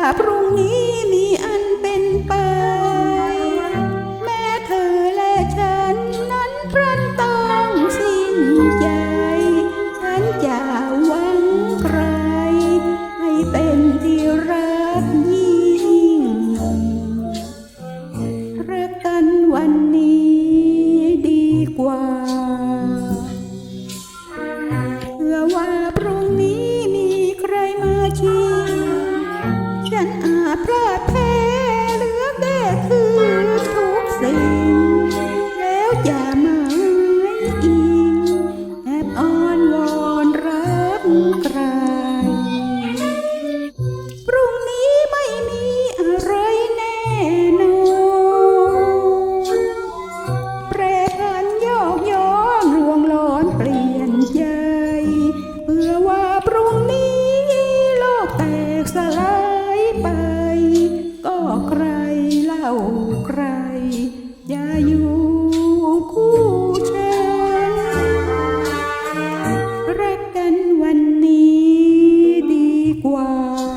าพรุ่งนี้มีอันเป็นไป แม่เธอและฉันนั้นพรันต้องสิ้นใจ ฉันจะหวังใคร ให้เป็นที่รักยิ่ง รักกันวันนี้ดีกว่าเพื่อว่าพรุ่งนี้ อย่ามาอิงแอบอ้อนวอนรักใคร พรุ่งนี้ไม่มีอะไรแน่นอนแปรผันโยกย้อนรวงร้อนเปลี่ยนใจเพื่อว่าพรุ่งนี้โลกแตกสลายไป ก็ใครเล่า ดี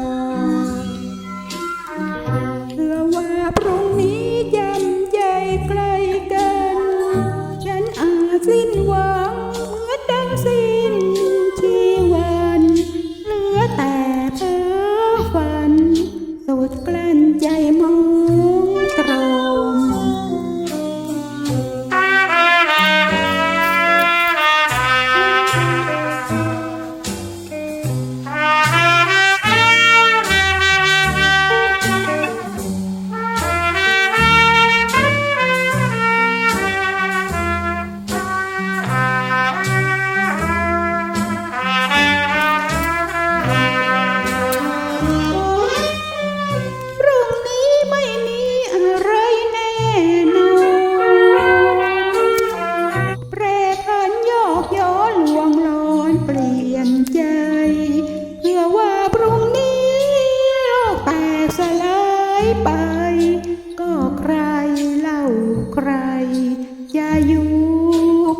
อย่าอยู่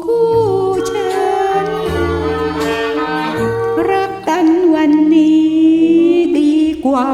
คู่ฉัน รักกันวันนี้ดีกว่า